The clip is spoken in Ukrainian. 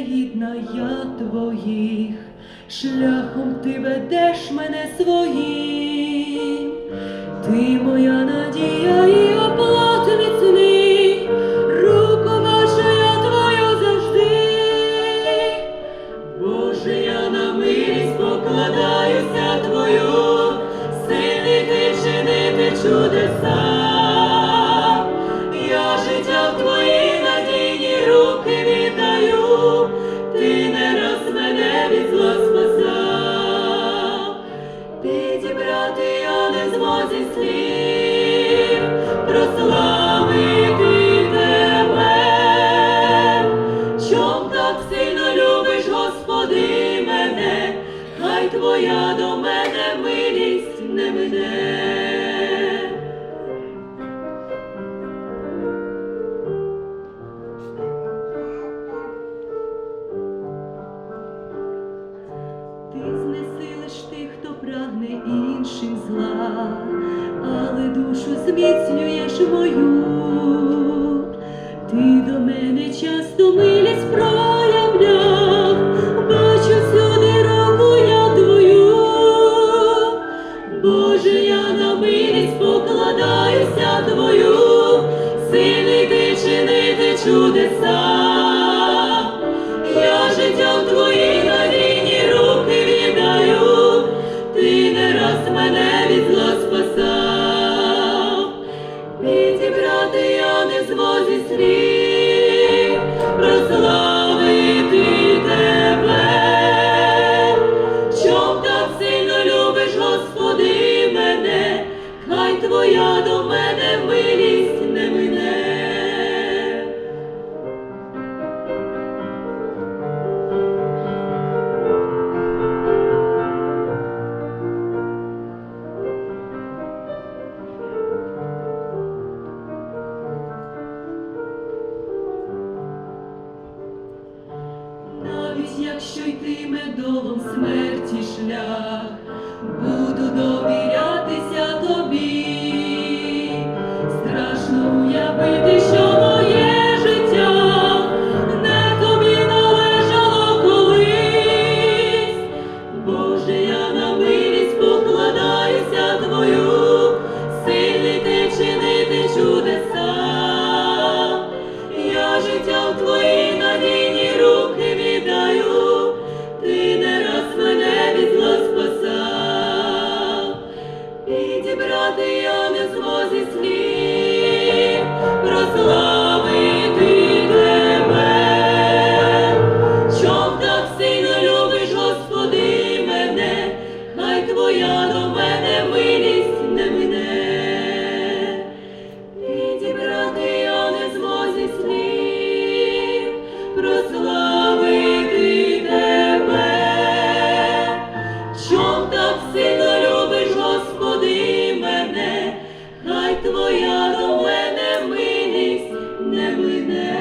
негідна я твоїх, шляхом ти ведеш мене своїм, ти моя надія і оплот міцний, руку вашу я завжди. Боже, я на милість покладаюся твою, сильний ти чинити чудеса. Я життя в твоя до мене милість не мине. Ти знесилиш тих, хто прагне іншим зла, але душу зміцнюєш мою. Ти до мене часто милість проявляв, бачу всюди руку я твою. Боже, я на милість покладаюся твою, сильний твоя до мене милість не мине. Навіть якщо йтиме долом смерті шлях, буду довірятися прославити тебе. Чом так сильно любиш, Господи, мене, хай твоя до мене милість не мине. Підібрати я не змозі слів, прославити тебе. Чом так сильно любиш, Господи, мене, хай твоя не мине.